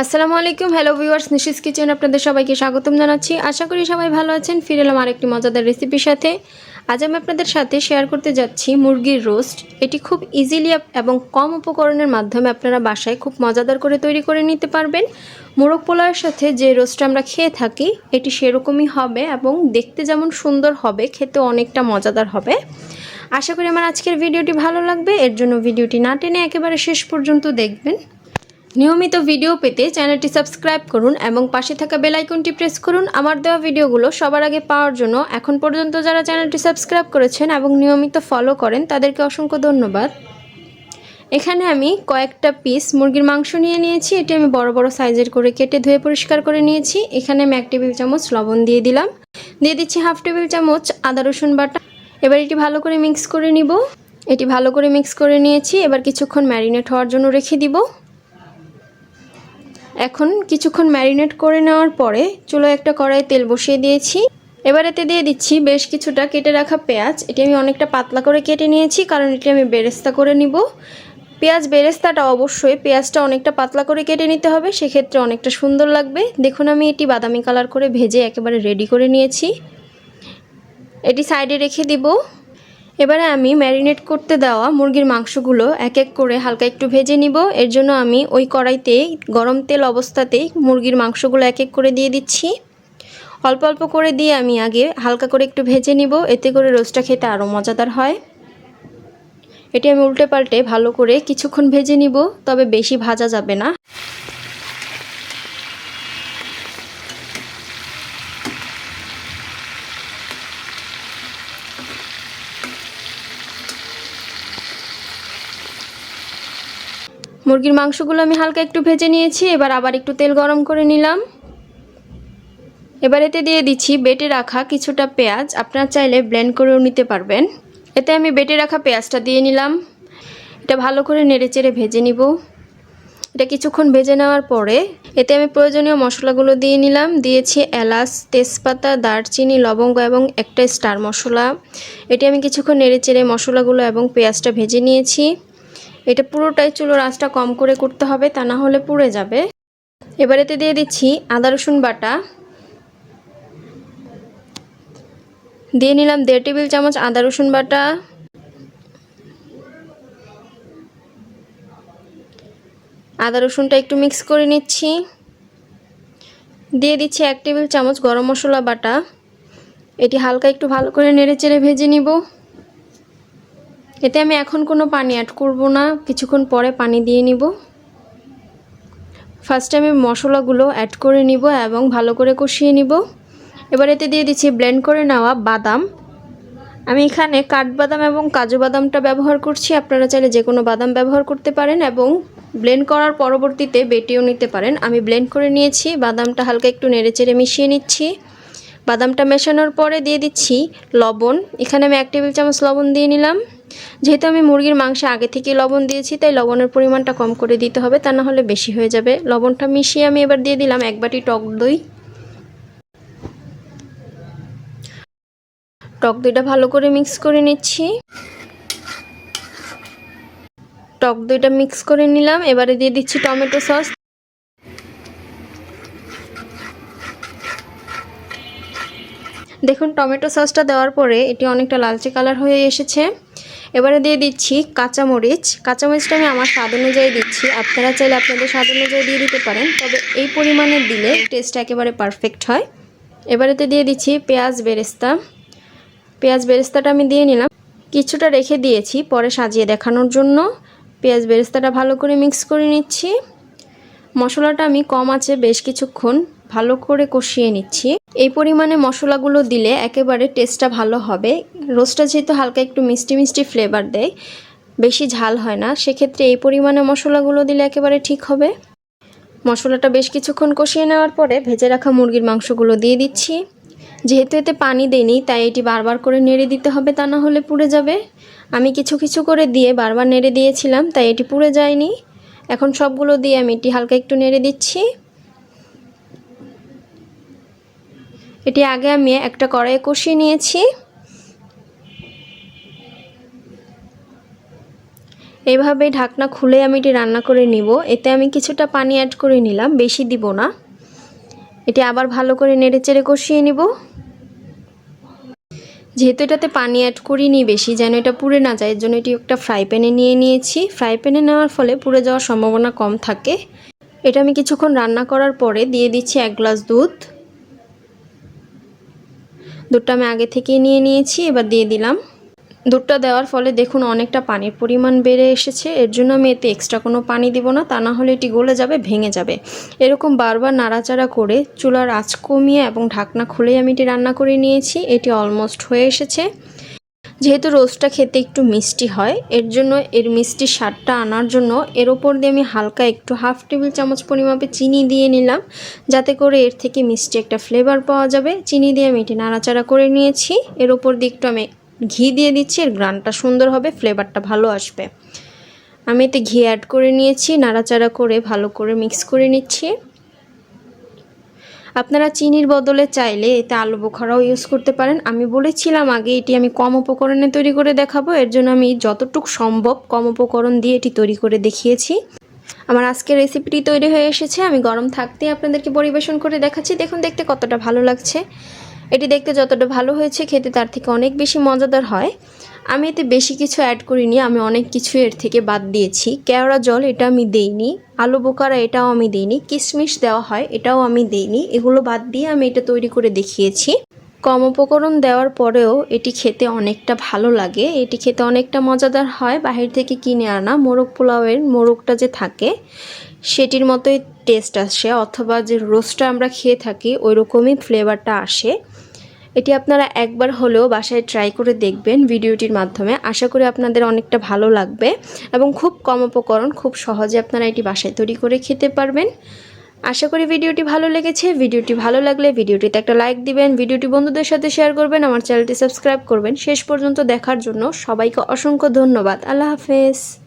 আসসালামু আলাইকুম। Hello viewers Nishi's kitchen আপনাদের সবাইকে স্বাগতম জানাচ্ছি। আশা করি সবাই ভালো আছেন। ফিরে এলাম আরেকটি মজাদার রেসিপির সাথে। আজ আমি আপনাদের সাথে শেয়ার করতে যাচ্ছি মুরগির রোস্ট এটি খুব ইজিলি এবং কম উপকরণের মাধ্যমে আপনারা বাসায় খুব মজাদার করে তৈরি করে নিতে পারবেন। মোরগ পোলাওয়ের সাথে যে রোস্টটা আমরা খেয়ে থাকি, এটি সেরকমই হবে এবং দেখতে যেমন সুন্দর হবে, খেতে অনেকটা মজাদার হবে। আশা করি আমার আজকের ভিডিওটি ভালো লাগবে। এর জন্য ভিডিওটি না টেনে একেবারে শেষ পর্যন্ত দেখবেন। নিয়মিত ভিডিও পেতে চ্যানেলটি সাবস্ক্রাইব করুন এবং পাশে থাকা বেল আইকনটি প্রেস করুন। আমার দেওয়া ভিডিওগুলো সবার আগে পাওয়ার জন্য এখন পর্যন্ত যারা চ্যানেলটি সাবস্ক্রাইব করেছেন এবং নিয়মিত ফলো করেন, তাদেরকে অসংখ্য ধন্যবাদ। এখানে আমি কয়েকটা পিস মুরগির মাংস নিয়ে নিয়েছি। এটি আমি বড় বড় সাইজের করে কেটে ধুয়ে পরিষ্কার করে নিয়েছি। এখানে আমি এক টেবিল চামচ লবণ দিয়ে দিলাম। দিয়ে দিচ্ছি হাফ টেবিল চামচ আদা, রসুন বাটা। এবার এটি ভালো করে মিক্স করে নিব। এটি ভালো করে মিক্স করে নিয়েছি। এবার কিছুক্ষণ ম্যারিনেট হওয়ার জন্য রেখে দিব। এখন কিছুক্ষণ ম্যারিনেট করে নেওয়ার পরে চুলো একটা কড়াই তেল বসিয়ে দিয়েছি। এবার এতে দিয়ে দিচ্ছি বেশ কিছুটা কেটে রাখা পেঁয়াজ। এটি আমি অনেকটা পাতলা করে কেটে নিয়েছি, কারণ এটি আমি বেরেস্তা করে নিব। পেঁয়াজ বেরেস্তাটা অবশ্যই পেঁয়াজটা অনেকটা পাতলা করে কেটে নিতে হবে, সেক্ষেত্রে অনেকটা সুন্দর লাগবে। দেখুন, আমি এটি বাদামি কালার করে ভেজে একেবারে রেডি করে নিয়েছি। এটি সাইডে রেখে দিব। এবারে আমি ম্যারিনেট করতে দেওয়া মুরগির মাংসগুলো এক এক করে হালকা একটু ভেজে নিব। এর জন্য আমি ওই কড়াইতে গরম তেল অবস্থাতেই মুরগির মাংসগুলো এক এক করে দিয়ে দিচ্ছি। অল্প অল্প করে দিয়ে আমি আগে হালকা করে একটু ভেজে নিব, এতে করে রোস্টটা খেতে আরও মজাদার হয়। এটি আমি উল্টে পাল্টে ভালো করে কিছুক্ষণ ভেজে নিব, তবে বেশি ভাজা যাবে না। মুরগির মাংসগুলো আমি হালকা একটু ভেজে নিয়েছি, এবার আবার একটু তেল গরম করে নিলাম। এবার এতে দিয়ে দিচ্ছি বেটে রাখা কিছুটা পেঁয়াজ, আপনার চাইলে ব্লেন্ড করেও নিতে পারবেন। এতে আমি বেটে রাখা পেঁয়াজটা দিয়ে নিলাম। এটা ভালো করে নেড়ে চেড়ে ভেজে নিব। এটা কিছুক্ষণ ভেজে নেওয়ার পরে এতে আমি প্রয়োজনীয় মশলাগুলো দিয়ে নিলাম। দিয়েছি এলাচ, তেজপাতা, দারচিনি, লবঙ্গ এবং একটা স্টার মশলা। এটি আমি কিছুক্ষণ নেড়ে চেড়ে মশলাগুলো এবং পেঁয়াজটা ভেজে নিয়েছি। এটা পুরোটাই চুলোর আঁচটা কম করে করতে হবে, তা না হলে পুড়ে যাবে। এবার এতে দিয়ে দিচ্ছি আদা, রসুন বাটা। দিয়ে নিলাম দেড় টেবিল চামচ আদা, রসুন বাটা। আদা, রসুনটা একটু মিক্স করে নিচ্ছি। দিয়ে দিচ্ছি এক টেবিল চামচ গরম মশলা বাটা। এটি হালকা একটু ভালো করে নেড়ে চেড়ে ভেজে নিব। এতে আমি এখন কোনো পানি অ্যাড করব না, কিছুক্ষণ পরে পানি দিয়ে নিব। ফার্স্টে আমি মশলাগুলো অ্যাড করে নিব এবং ভালো করে কষিয়ে নিব। এবার এতে দিয়ে দিচ্ছি ব্লেন্ড করে নেওয়া বাদাম। আমি এখানে কাঠবাদাম এবং কাজু বাদামটা ব্যবহার করছি, আপনারা চাইলে যে কোনো বাদাম ব্যবহার করতে পারেন এবং ব্লেন্ড করার পরবর্তীতে বেটেও নিতে পারেন। আমি ব্লেন্ড করে নিয়েছি, বাদামটা হালকা একটু নেড়েচেড়ে মিশিয়ে নিচ্ছি। বাদামটা মেশানোর পরে দিয়ে দিচ্ছি লবণ। এখানে আমি এক টেবিল চামচ লবণ দিয়ে নিলাম। যেহেতু আমি মুরগির মাংসে আগে থেকে লবণ দিয়েছি, তাই লবণের পরিমাণটা কম করে দিতে হবে, তা না হলে বেশি হয়ে যাবে। লবণটা মিশিয়ে আমি এবার দিয়ে দিলাম এক বাটি টক দই। টক দইটা ভালো করে মিক্স করে নিচ্ছি। টক দইটা মিক্স করে নিলাম, এবারে দিয়ে দিচ্ছি টমেটো সস। দেখুন, টমেটো সসটা দেওয়ার পরে এটি অনেকটা লালচে কালার হয়ে এসেছে। এবারে দিয়ে দিচ্ছি কাঁচামরিচ। কাঁচামরিচটা আমি আমার স্বাদ অনুযায়ী দিচ্ছি। আপনারা চাইলে আপনাদের স্বাদ অনুযায়ী দিয়ে দিতে পারেন। তবে এই পরিমাণে দিলে টেস্টটা একেবারে পারফেক্ট হয়। এবারেতে দিয়ে দিচ্ছি পেঁয়াজ বেরেস্তা। পেঁয়াজ বেরেস্তাটা আমি দিয়ে নিলাম। কিছুটা রেখে দিয়েছি পরে সাজিয়ে দেখানোর জন্য। পেঁয়াজ বেরেস্তাটা ভালো করে মিক্স করে নিচ্ছি। মশলাটা আমি কম আছে বেশ কিছুক্ষণ ভালো করে কষিয়ে নিচ্ছি। এই পরিমাণে মশলাগুলো দিলে একেবারে টেস্টটা ভালো হবে। রোস্টটা যেহেতু হালকা একটু মিষ্টি মিষ্টি ফ্লেভার দেয়, বেশি ঝাল হয় না, সেক্ষেত্রে এই পরিমাণে মশলাগুলো দিলে একেবারে ঠিক হবে। মশলাটা বেশ কিছুক্ষণ কষিয়ে নেওয়ার পরে ভেজে রাখা মুরগির মাংসগুলো দিয়ে দিচ্ছি। যেহেতু এতে পানি দেয়নি তাই এটি বারবার করে নেড়ে দিতে হবে, তা না হলে পুড়ে যাবে। আমি কিছু কিছু করে দিয়ে বারবার নেড়ে দিয়েছিলাম, তাই এটি পুড়ে যায়নি। এখন সবগুলো দিয়ে আমি এটি হালকা একটু নেড়ে দিচ্ছি। এটি আগে আমি একটা কড়াইয়ে কষিয়ে নিয়েছি। এইভাবে ঢাকনা খুলে আমি এটি রান্না করে নিব। এতে আমি কিছুটা পানি অ্যাড করে নিলাম, বেশি দিব না। এটি আবার ভালো করে নেড়ে চেড়ে কষিয়ে নিব। যেহেতু এটাতে পানি অ্যাড করিনি, বেশি যেন এটা পুড়ে না যায় এর জন্য এটি একটা ফ্রাই প্যানে নিয়ে নিয়েছি। ফ্রাই প্যানে নেওয়ার ফলে পুড়ে যাওয়ার সম্ভাবনা কম থাকে। এটা আমি কিছুক্ষণ রান্না করার পরে দিয়ে দিচ্ছি এক গ্লাস দুধ। দুধটা আমি আগে থেকেই নিয়ে নিয়েছি, এবার দিয়ে দিলাম। দুধটা দেওয়ার ফলে দেখুন অনেকটা পানির পরিমাণ বেড়ে এসেছে, এর জন্য আমি এতে এক্সট্রা কোনো পানি দিব না, তা না হলে এটি গলে যাবে, ভেঙে যাবে। এরকম বারবার নাড়াচাড়া করে চুলার আঁচ কমিয়ে এবং ঢাকনা খুলেই আমি এটি রান্না করে নিয়েছি, এটি অলমোস্ট হয়ে এসেছে। যেহেতু রোস্টটা খেতে একটু মিষ্টি হয়, এর জন্য এর মিষ্টি স্বাদটা আনার জন্য এর ওপর দিয়ে আমি হালকা একটু হাফ টেবিল চামচ পরিমাপে চিনি দিয়ে নিলাম, যাতে করে এর থেকে মিষ্টি একটা ফ্লেভার পাওয়া যাবে। চিনি দিয়ে আমি এটি নাড়াচাড়া করে নিয়েছি, এর ওপর দিয়ে একটু আমি ঘি দিয়ে দিচ্ছি, এর গ্রানটা সুন্দর হবে ফ্লেভারটা ভালো আসবে। আমি এতে ঘি অ্যাড করে নিয়েছি, নাড়াচাড়া করে ভালো করে মিক্স করে নিচ্ছি। আপনারা চিনির বদলে চাইলে এতে আলু বোখারাও ইউজ করতে পারেন। আমি বলেছিলাম আগে এটি আমি কম উপকরণে তৈরি করে দেখাবো। এর জন্য আমি যতটুকু সম্ভব কম উপকরণ দিয়ে এটি তৈরি করে দেখিয়েছি। আমার আজকের রেসিপিটি তৈরি হয়ে এসেছে। আমি গরম থাকতেই আপনাদেরকে পরিবেশন করে দেখাচ্ছি। দেখুন, দেখতে কতটা ভালো লাগছে। এটি দেখতে যতটা ভালো হয়েছে, খেতে তার থেকে অনেক বেশি মজাদার হয়। আমি এতে বেশি কিছু অ্যাড করিনি, আমি অনেক কিছু এর থেকে বাদ দিয়েছি। কেওড়া জল, এটা আমি দেইনি। আলু বোকারা, এটাও আমি দিইনি। কিশমিশ দেওয়া হয়, এটাও আমি দিইনি। এগুলো বাদ দিয়ে আমি এটা তৈরি করে দেখিয়েছি। কম উপকরণ দেওয়ার পরেও এটি খেতে অনেকটা ভালো লাগে। এটি খেতে অনেকটা মজাদার হয়, বাহির থেকে কিনে আনা। মোরগ পোলাওয়ের মোরগটা যে থাকে, সেটির মতোই টেস্ট আসে, অথবা যে রোস্টটা আমরা খেয়ে থাকি ওই রকমই ফ্লেভারটা আসে। এটি আপনারা একবার হলেও বাসায় ট্রাই করে দেখবেন ভিডিওটির মাধ্যমে। আশা করি আপনাদের অনেকটা ভালো লাগবে এবং খুব কম উপকরণ, খুব সহজে আপনারা এটি বাসায় তৈরি করে খেতে পারবেন। আশা করি ভিডিওটি ভালো লেগেছে। ভিডিওটি ভালো লাগলে ভিডিওটিতে একটা লাইক দিবেন, ভিডিওটি বন্ধুদের সাথে শেয়ার করবেন, আমার চ্যানেলটি সাবস্ক্রাইব করবেন। শেষ পর্যন্ত দেখার জন্য সবাইকে অসংখ্য ধন্যবাদ। আল্লাহ হাফেজ।